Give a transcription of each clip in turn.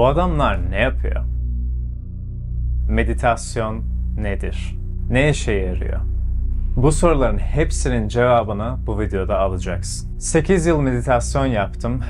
Bu adamlar ne yapıyor? Meditasyon nedir? Ne işe yarıyor? Bu soruların hepsinin cevabını bu videoda alacaksın. 8 yıl meditasyon yaptım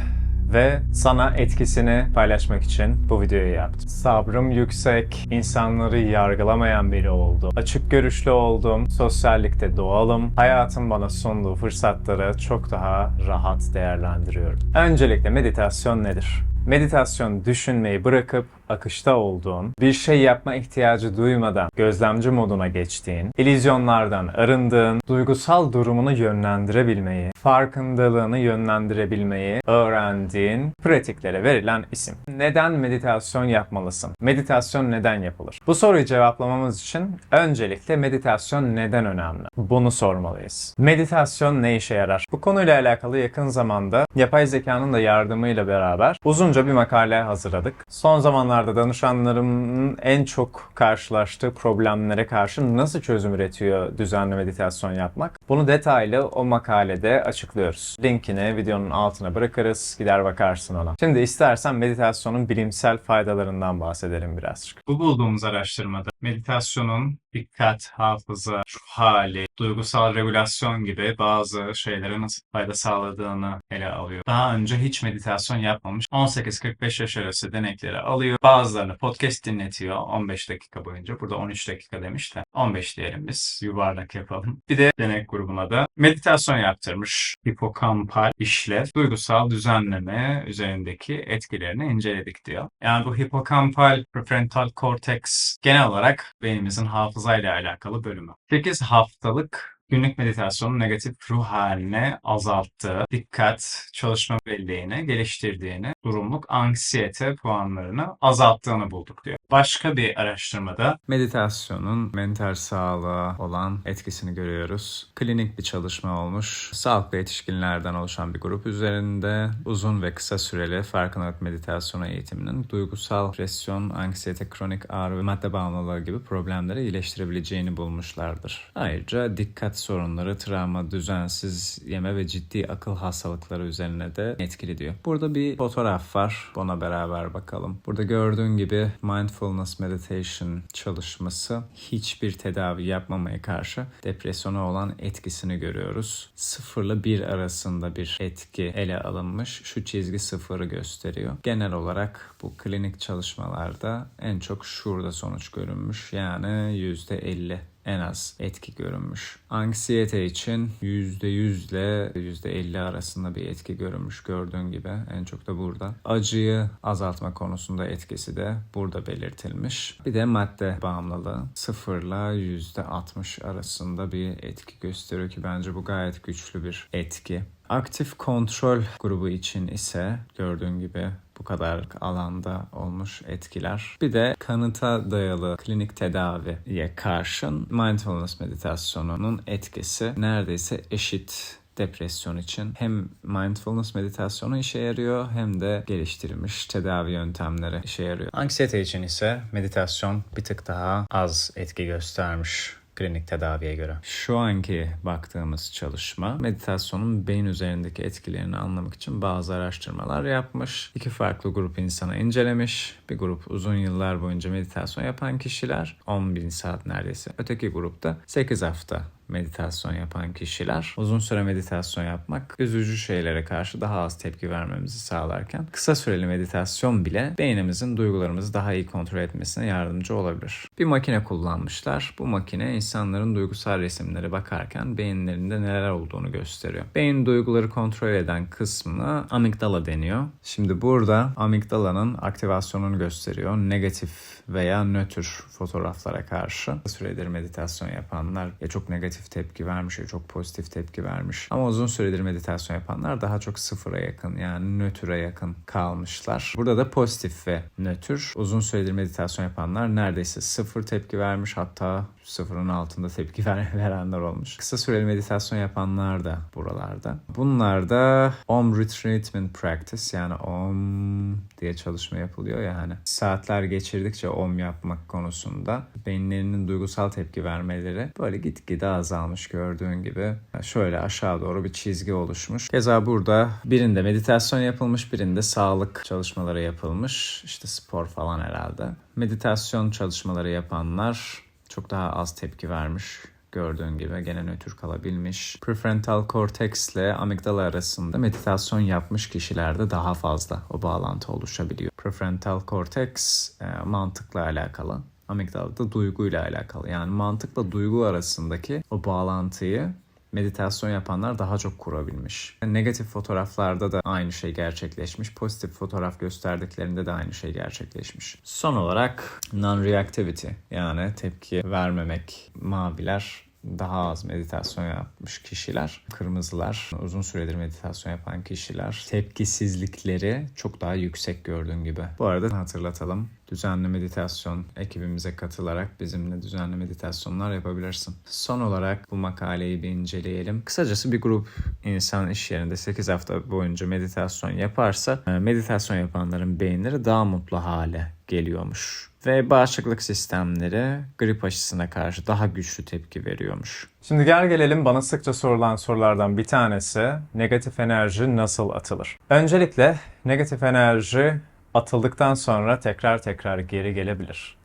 ve sana etkisini paylaşmak için bu videoyu yaptım. Sabrım yüksek, insanları yargılamayan biri oldum. Açık görüşlü oldum, sosyallikte doğalım. Hayatın bana sunduğu fırsatları çok daha rahat değerlendiriyorum. Öncelikle meditasyon nedir? Meditasyon düşünmeyi bırakıp akışta olduğun, bir şey yapma ihtiyacı duymadan gözlemci moduna geçtiğin, illüzyonlardan arındığın, duygusal durumunu yönlendirebilmeyi, farkındalığını yönlendirebilmeyi öğrendiğin pratiklere verilen isim. Neden meditasyon yapmalısın? Meditasyon neden yapılır? Bu soruyu cevaplamamız için öncelikle meditasyon neden önemli? Bunu sormalıyız. Meditasyon ne işe yarar? Bu konuyla alakalı yakın zamanda yapay zekanın da yardımıyla beraber uzunca bir makale hazırladık. Son zamanlarda danışanlarımın en çok karşılaştığı problemlere karşı nasıl çözüm üretiyor düzenli meditasyon yapmak? Bunu detaylı o makalede açıklıyoruz. Linkini videonun altına bırakırız. Gider bakarsın ona. Şimdi istersen meditasyonun bilimsel faydalarından bahsedelim birazcık. Bu bulduğumuz araştırmada meditasyonun dikkat, hafıza, ruh hali, duygusal regülasyon gibi bazı şeylere nasıl fayda sağladığını ele alıyor. Daha önce hiç meditasyon yapmamış 18-45 yaş arası denekleri alıyor. Bazılarını podcast dinletiyor 15 dakika boyunca. Burada 13 dakika demiş de 15 diyelim biz yuvarlak yapalım. Bir de denek grubuna da meditasyon yaptırmış. Hipokampal işlev, duygusal düzenleme üzerindeki etkilerini inceledik diyor. Yani bu hipokampal prefrontal korteks genel olarak beynimizin hafızayla alakalı bölümü. 8 haftalık günlük meditasyonun negatif ruh haline azalttığı, dikkat, çalışma belleğini geliştirdiğini, durumluk anksiyete puanlarını azalttığını bulduk diyor. Başka bir araştırmada meditasyonun mental sağlığa olan etkisini görüyoruz. Klinik bir çalışma olmuş. Sağlıklı yetişkinlerden oluşan bir grup üzerinde uzun ve kısa süreli farkındalık meditasyonu eğitiminin duygusal presyon, anksiyete, kronik ağrı ve madde bağımlılığı gibi problemleri iyileştirebileceğini bulmuşlardır. Ayrıca dikkat sorunları, travma, düzensiz yeme ve ciddi akıl hastalıkları üzerine de etkili diyor. Burada bir fotoğraf var. Ona beraber bakalım. Burada gördüğün gibi mindfulness meditation çalışması hiçbir tedavi yapmamaya karşı depresyona olan etkisini görüyoruz. Sıfırla bir arasında bir etki ele alınmış. Şu çizgi sıfırı gösteriyor. Genel olarak bu klinik çalışmalarda en çok şurada sonuç görünmüş. Yani %50 en az etki görünmüş. Anksiyete için %100 ile %50 arasında bir etki görünmüş gördüğün gibi en çok da burada. Acıyı azaltma konusunda etkisi de burada belirtilmiş. Bir de madde bağımlılığı 0 ile %60 arasında bir etki gösteriyor ki bence bu gayet güçlü bir etki. Aktif kontrol grubu için ise gördüğün gibi bu kadar alanda olmuş etkiler. Bir de kanıta dayalı klinik tedaviye karşın mindfulness meditasyonunun etkisi neredeyse eşit depresyon için hem mindfulness meditasyonu işe yarıyor hem de geliştirilmiş tedavi yöntemleri işe yarıyor. Anksiyete için ise meditasyon bir tık daha az etki göstermiş klinik tedaviye göre. Şu anki baktığımız çalışma meditasyonun beyin üzerindeki etkilerini anlamak için bazı araştırmalar yapmış. İki farklı grup insana incelemiş. Bir grup uzun yıllar boyunca meditasyon yapan kişiler 10 bin saat neredeyse. Öteki grupta 8 hafta meditasyon yapan kişiler uzun süre meditasyon yapmak üzücü şeylere karşı daha az tepki vermemizi sağlarken kısa süreli meditasyon bile beynimizin duygularımızı daha iyi kontrol etmesine yardımcı olabilir. Bir makine kullanmışlar. Bu makine insanların duygusal resimlere bakarken beyinlerinde neler olduğunu gösteriyor. Beyin duyguları kontrol eden kısmına amigdala deniyor. Şimdi burada amigdalanın aktivasyonunu gösteriyor. Negatif veya nötr fotoğraflara karşı. Süredir meditasyon yapanlar ya çok negatif tepki vermiş ya çok pozitif tepki vermiş. Ama uzun süredir meditasyon yapanlar daha çok sıfıra yakın yani nötre yakın kalmışlar. Burada da pozitif ve nötr. Uzun süredir meditasyon yapanlar neredeyse sıfır tepki vermiş hatta sıfırın altında tepki ver- verenler olmuş. Kısa süreli meditasyon yapanlar da buralarda. Bunlar da Om Retreatment Practice yani Om diye çalışma yapılıyor ya hani. Saatler geçirdikçe Om yapmak konusunda beyinlerinin duygusal tepki vermeleri böyle gitgide azalmış gördüğün gibi. Şöyle aşağı doğru bir çizgi oluşmuş. Keza burada birinde meditasyon yapılmış, birinde sağlık çalışmaları yapılmış. İşte spor falan herhalde. Meditasyon çalışmaları yapanlar çok daha az tepki vermiş. Gördüğün gibi gene nötr kalabilmiş. Prefrontal korteks ile amigdala arasında meditasyon yapmış kişilerde daha fazla o bağlantı oluşabiliyor. Prefrontal korteks e, mantıkla alakalı. Amigdala da duyguyla alakalı. Yani mantıkla duygu arasındaki o bağlantıyı meditasyon yapanlar daha çok kurabilmiş. Negatif fotoğraflarda da aynı şey gerçekleşmiş. Pozitif fotoğraf gösterdiklerinde de aynı şey gerçekleşmiş. Son olarak non-reactivity yani tepki vermemek maviler daha az meditasyon yapmış kişiler, kırmızılar, uzun süredir meditasyon yapan kişiler, tepkisizlikleri çok daha yüksek gördüğün gibi. Bu arada hatırlatalım, düzenli meditasyon ekibimize katılarak bizimle düzenli meditasyonlar yapabilirsin. Son olarak bu makaleyi bir inceleyelim. Kısacası bir grup insan iş yerinde 8 hafta boyunca meditasyon yaparsa e, meditasyon yapanların beyinleri daha mutlu hale geliyormuş. Ve bağışıklık sistemleri grip aşısına karşı daha güçlü tepki veriyormuş. Şimdi gel gelelim bana sıkça sorulan sorulardan bir tanesi negatif enerji nasıl atılır? Öncelikle negatif enerji atıldıktan sonra tekrar tekrar geri gelebilir.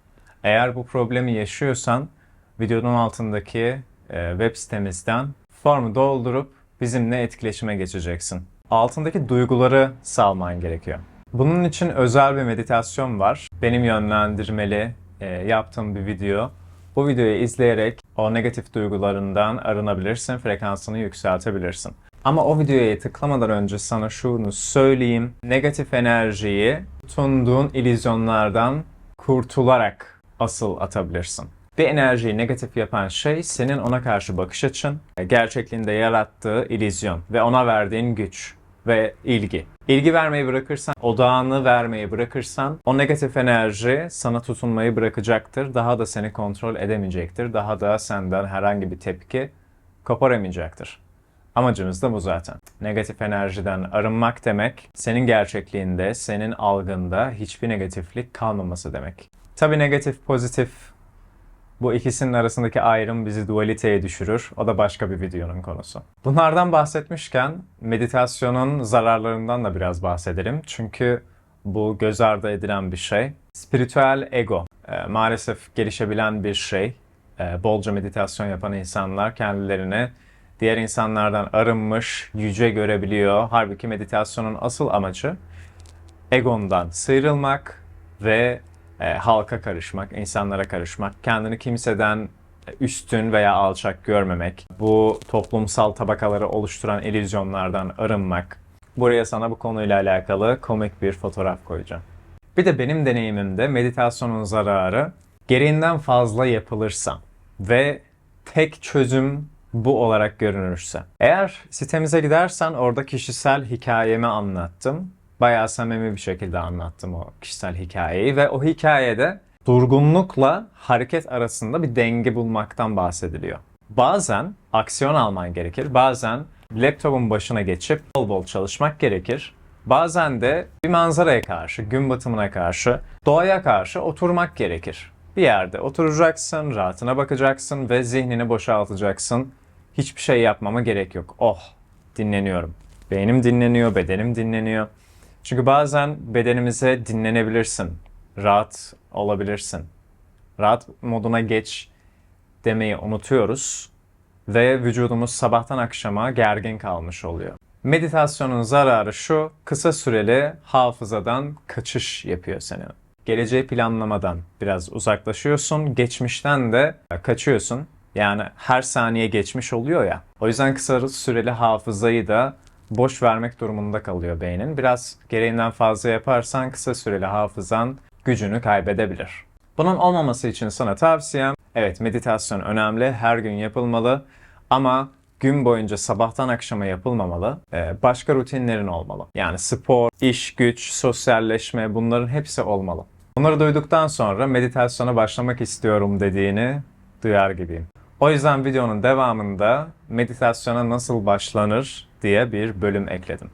Eğer bu problemi yaşıyorsan videonun altındaki e, web sitemizden formu doldurup bizimle etkileşime geçeceksin. Altındaki duyguları salman gerekiyor. Bunun için özel bir meditasyon var. Benim yönlendirmeli e, yaptığım bir video. Bu videoyu izleyerek o negatif duygularından arınabilirsin, frekansını yükseltebilirsin. Ama o videoya tıklamadan önce sana şunu söyleyeyim. Negatif enerjiyi tutunduğun illüzyonlardan kurtularak asıl atabilirsin. Bir enerjiyi negatif yapan şey senin ona karşı bakış açın, gerçekliğinde yarattığı illüzyon ve ona verdiğin güç ve ilgi. İlgi vermeyi bırakırsan, odağını vermeyi bırakırsan o negatif enerji sana tutunmayı bırakacaktır. Daha da seni kontrol edemeyecektir. Daha da senden herhangi bir tepki koparamayacaktır. Amacımız da bu zaten. Negatif enerjiden arınmak demek, senin gerçekliğinde, senin algında hiçbir negatiflik kalmaması demek. Tabii negatif, pozitif bu ikisinin arasındaki ayrım bizi dualiteye düşürür. O da başka bir videonun konusu. Bunlardan bahsetmişken meditasyonun zararlarından da biraz bahsedelim. Çünkü bu göz ardı edilen bir şey. Spiritüel ego e, maalesef gelişebilen bir şey. E, bolca meditasyon yapan insanlar kendilerini diğer insanlardan arınmış, yüce görebiliyor. Halbuki meditasyonun asıl amacı egondan sıyrılmak ve e, halka karışmak, insanlara karışmak, kendini kimseden üstün veya alçak görmemek, bu toplumsal tabakaları oluşturan illüzyonlardan arınmak. Buraya sana bu konuyla alakalı komik bir fotoğraf koyacağım. Bir de benim deneyimimde meditasyonun zararı gereğinden fazla yapılırsa ve tek çözüm bu olarak görünürse. Eğer sitemize gidersen orada kişisel hikayemi anlattım bayağı samimi bir şekilde anlattım o kişisel hikayeyi ve o hikayede durgunlukla hareket arasında bir denge bulmaktan bahsediliyor. Bazen aksiyon alman gerekir, bazen laptopun başına geçip bol bol çalışmak gerekir. Bazen de bir manzaraya karşı, gün batımına karşı, doğaya karşı oturmak gerekir. Bir yerde oturacaksın, rahatına bakacaksın ve zihnini boşaltacaksın. Hiçbir şey yapmama gerek yok. Oh, dinleniyorum. Beynim dinleniyor, bedenim dinleniyor. Çünkü bazen bedenimize dinlenebilirsin. Rahat olabilirsin. Rahat moduna geç demeyi unutuyoruz ve vücudumuz sabahtan akşama gergin kalmış oluyor. Meditasyonun zararı şu, kısa süreli hafızadan kaçış yapıyor senin. Geleceği planlamadan biraz uzaklaşıyorsun, geçmişten de kaçıyorsun. Yani her saniye geçmiş oluyor ya. O yüzden kısa süreli hafızayı da boş vermek durumunda kalıyor beynin. Biraz gereğinden fazla yaparsan kısa süreli hafızan gücünü kaybedebilir. Bunun olmaması için sana tavsiyem, evet meditasyon önemli, her gün yapılmalı ama gün boyunca sabahtan akşama yapılmamalı. Ee, başka rutinlerin olmalı. Yani spor, iş, güç, sosyalleşme bunların hepsi olmalı. Bunları duyduktan sonra meditasyona başlamak istiyorum dediğini duyar gibiyim. O yüzden videonun devamında meditasyona nasıl başlanır diye bir bölüm ekledim.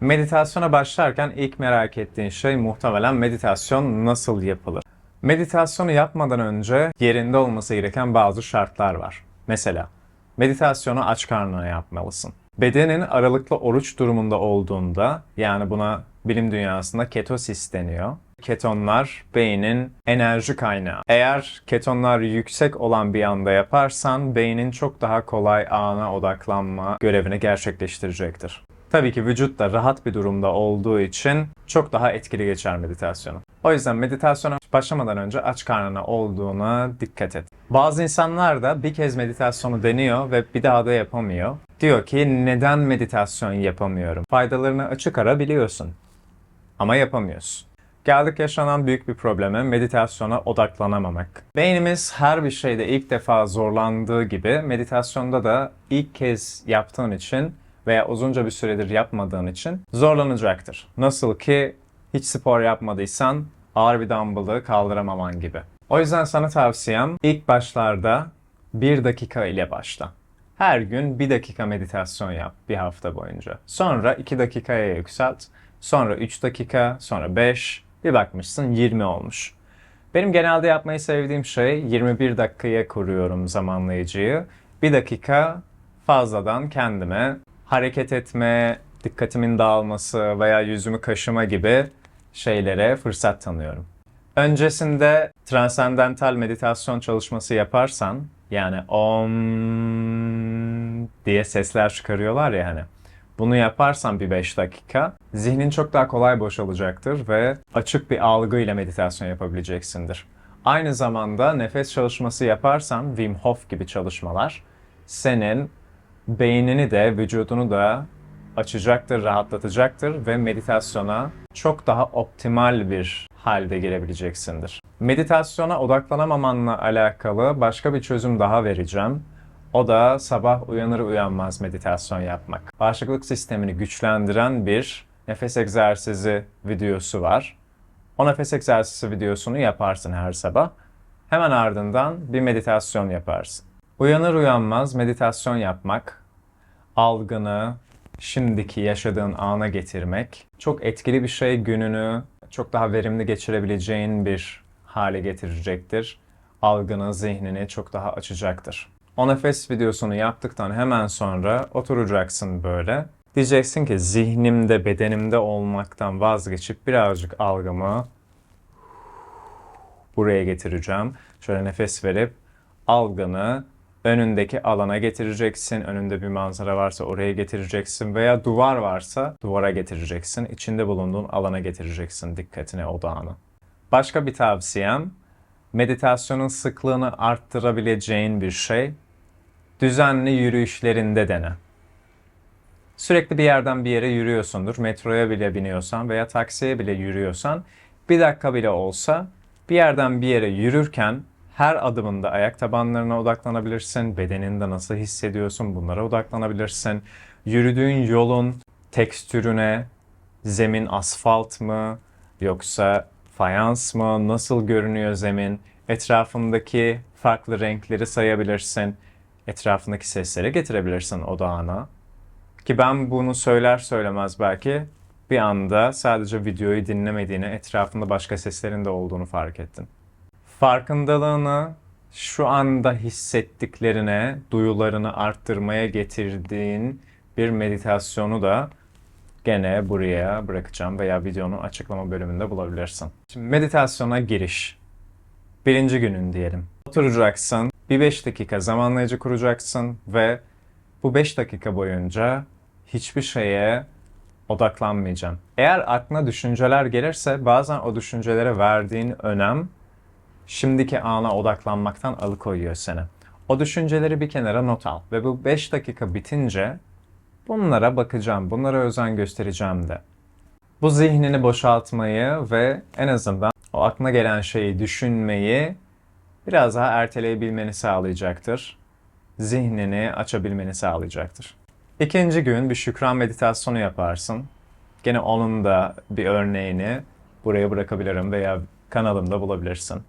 Meditasyona başlarken ilk merak ettiğin şey muhtemelen meditasyon nasıl yapılır? Meditasyonu yapmadan önce yerinde olması gereken bazı şartlar var. Mesela meditasyonu aç karnına yapmalısın. Bedenin aralıklı oruç durumunda olduğunda yani buna bilim dünyasında ketosis deniyor. Ketonlar beynin enerji kaynağı. Eğer ketonlar yüksek olan bir anda yaparsan beynin çok daha kolay ana odaklanma görevini gerçekleştirecektir. Tabii ki vücut da rahat bir durumda olduğu için çok daha etkili geçer meditasyonu. O yüzden meditasyona başlamadan önce aç karnına olduğuna dikkat et. Bazı insanlar da bir kez meditasyonu deniyor ve bir daha da yapamıyor. Diyor ki neden meditasyon yapamıyorum? Faydalarını açık ara biliyorsun ama yapamıyorsun. Geldik yaşanan büyük bir probleme meditasyona odaklanamamak. Beynimiz her bir şeyde ilk defa zorlandığı gibi meditasyonda da ilk kez yaptığın için veya uzunca bir süredir yapmadığın için zorlanacaktır. Nasıl ki hiç spor yapmadıysan ağır bir dumbbell'ı kaldıramaman gibi. O yüzden sana tavsiyem ilk başlarda bir dakika ile başla. Her gün bir dakika meditasyon yap bir hafta boyunca. Sonra 2 dakikaya yükselt. Sonra 3 dakika, sonra 5, bir bakmışsın 20 olmuş. Benim genelde yapmayı sevdiğim şey 21 dakikaya kuruyorum zamanlayıcıyı. Bir dakika fazladan kendime hareket etme, dikkatimin dağılması veya yüzümü kaşıma gibi şeylere fırsat tanıyorum. Öncesinde transandental meditasyon çalışması yaparsan yani om diye sesler çıkarıyorlar ya hani. Bunu yaparsan bir 5 dakika zihnin çok daha kolay boşalacaktır ve açık bir algıyla meditasyon yapabileceksindir. Aynı zamanda nefes çalışması yaparsan Wim Hof gibi çalışmalar senin beynini de vücudunu da açacaktır, rahatlatacaktır ve meditasyona çok daha optimal bir halde girebileceksindir. Meditasyona odaklanamamanla alakalı başka bir çözüm daha vereceğim. O da sabah uyanır uyanmaz meditasyon yapmak. Bağışıklık sistemini güçlendiren bir nefes egzersizi videosu var. O nefes egzersizi videosunu yaparsın her sabah. Hemen ardından bir meditasyon yaparsın. Uyanır uyanmaz meditasyon yapmak, algını şimdiki yaşadığın ana getirmek çok etkili bir şey gününü çok daha verimli geçirebileceğin bir hale getirecektir. Algını, zihnini çok daha açacaktır. O nefes videosunu yaptıktan hemen sonra oturacaksın böyle. Diyeceksin ki zihnimde, bedenimde olmaktan vazgeçip birazcık algımı buraya getireceğim. Şöyle nefes verip algını önündeki alana getireceksin. Önünde bir manzara varsa oraya getireceksin veya duvar varsa duvara getireceksin. İçinde bulunduğun alana getireceksin dikkatini, odağını. Başka bir tavsiyem meditasyonun sıklığını arttırabileceğin bir şey düzenli yürüyüşlerinde dene. Sürekli bir yerden bir yere yürüyorsundur. Metroya bile biniyorsan veya taksiye bile yürüyorsan bir dakika bile olsa bir yerden bir yere yürürken her adımında ayak tabanlarına odaklanabilirsin. Bedeninde nasıl hissediyorsun bunlara odaklanabilirsin. Yürüdüğün yolun tekstürüne, zemin asfalt mı yoksa fayans mı, nasıl görünüyor zemin, etrafındaki farklı renkleri sayabilirsin. Etrafındaki sesleri getirebilirsin odağına. Ki ben bunu söyler söylemez belki bir anda sadece videoyu dinlemediğini, etrafında başka seslerin de olduğunu fark ettin. Farkındalığını şu anda hissettiklerine, duyularını arttırmaya getirdiğin bir meditasyonu da gene buraya bırakacağım veya videonun açıklama bölümünde bulabilirsin. Şimdi meditasyona giriş. Birinci günün diyelim. Oturacaksın, bir 5 dakika zamanlayıcı kuracaksın ve bu 5 dakika boyunca hiçbir şeye odaklanmayacaksın. Eğer aklına düşünceler gelirse bazen o düşüncelere verdiğin önem şimdiki ana odaklanmaktan alıkoyuyor seni. O düşünceleri bir kenara not al ve bu 5 dakika bitince bunlara bakacağım, bunlara özen göstereceğim de. Bu zihnini boşaltmayı ve en azından o aklına gelen şeyi düşünmeyi biraz daha erteleyebilmeni sağlayacaktır. Zihnini açabilmeni sağlayacaktır. İkinci gün bir şükran meditasyonu yaparsın. Gene onun da bir örneğini buraya bırakabilirim veya kanalımda bulabilirsin.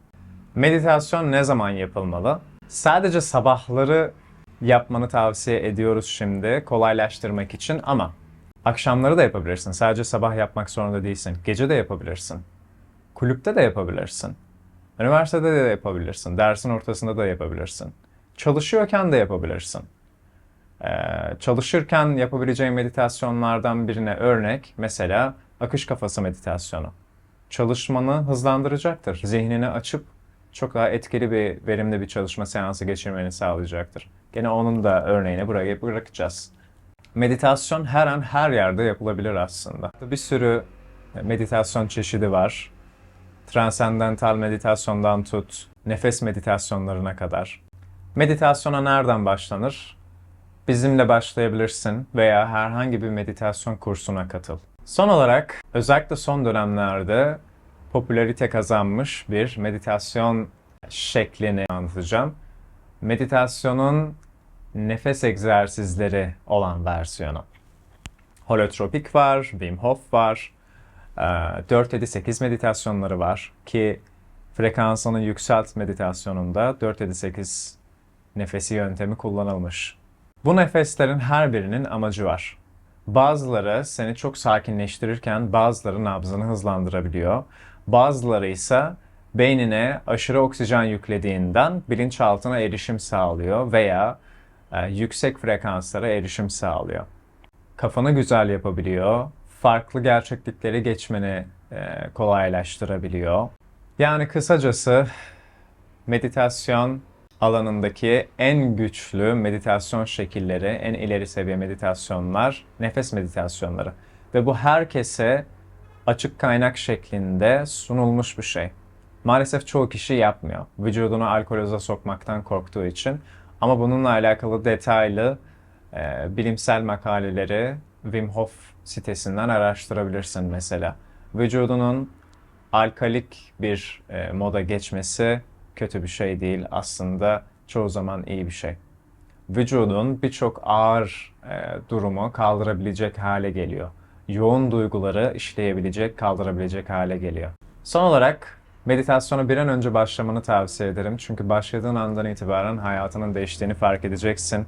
Meditasyon ne zaman yapılmalı? Sadece sabahları yapmanı tavsiye ediyoruz şimdi kolaylaştırmak için ama akşamları da yapabilirsin. Sadece sabah yapmak zorunda değilsin. Gece de yapabilirsin. Kulüpte de yapabilirsin. Üniversitede de yapabilirsin. Dersin ortasında da yapabilirsin. Çalışıyorken de yapabilirsin. Ee, çalışırken yapabileceğin meditasyonlardan birine örnek mesela akış kafası meditasyonu. Çalışmanı hızlandıracaktır. Zihnini açıp çok daha etkili bir, verimli bir çalışma seansı geçirmeni sağlayacaktır. Gene onun da örneğini buraya bırakacağız. Meditasyon her an her yerde yapılabilir aslında. Bir sürü meditasyon çeşidi var. Transendental meditasyondan tut, nefes meditasyonlarına kadar. Meditasyona nereden başlanır? Bizimle başlayabilirsin veya herhangi bir meditasyon kursuna katıl. Son olarak özellikle son dönemlerde popülarite kazanmış bir meditasyon şeklini anlatacağım. Meditasyonun nefes egzersizleri olan versiyonu. Holotropik var, Wim Hof var, 4-7-8 meditasyonları var ki frekansını yükselt meditasyonunda 4-7-8 nefesi yöntemi kullanılmış. Bu nefeslerin her birinin amacı var. Bazıları seni çok sakinleştirirken bazıları nabzını hızlandırabiliyor. Bazıları ise beynine aşırı oksijen yüklediğinden bilinçaltına erişim sağlıyor veya e, yüksek frekanslara erişim sağlıyor. Kafanı güzel yapabiliyor, farklı gerçeklikleri geçmeni e, kolaylaştırabiliyor. Yani kısacası meditasyon alanındaki en güçlü meditasyon şekilleri, en ileri seviye meditasyonlar, nefes meditasyonları. Ve bu herkese açık kaynak şeklinde sunulmuş bir şey. Maalesef çoğu kişi yapmıyor. Vücudunu alkoloza sokmaktan korktuğu için. Ama bununla alakalı detaylı e, bilimsel makaleleri Wim Hof sitesinden araştırabilirsin mesela. Vücudunun alkalik bir e, moda geçmesi kötü bir şey değil. Aslında çoğu zaman iyi bir şey. Vücudun birçok ağır e, durumu kaldırabilecek hale geliyor. Yoğun duyguları işleyebilecek, kaldırabilecek hale geliyor. Son olarak meditasyona bir an önce başlamanı tavsiye ederim. Çünkü başladığın andan itibaren hayatının değiştiğini fark edeceksin.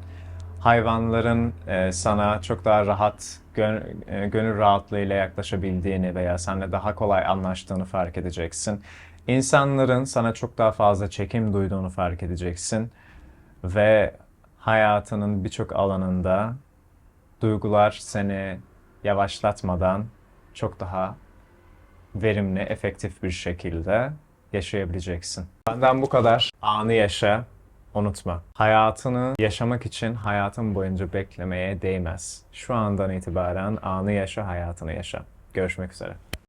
Hayvanların e, sana çok daha rahat, gön, e, gönül rahatlığıyla yaklaşabildiğini veya seninle daha kolay anlaştığını fark edeceksin. İnsanların sana çok daha fazla çekim duyduğunu fark edeceksin. Ve hayatının birçok alanında duygular seni yavaşlatmadan çok daha verimli, efektif bir şekilde yaşayabileceksin. Benden bu kadar. Anı yaşa. Unutma. Hayatını yaşamak için hayatın boyunca beklemeye değmez. Şu andan itibaren anı yaşa, hayatını yaşa. Görüşmek üzere.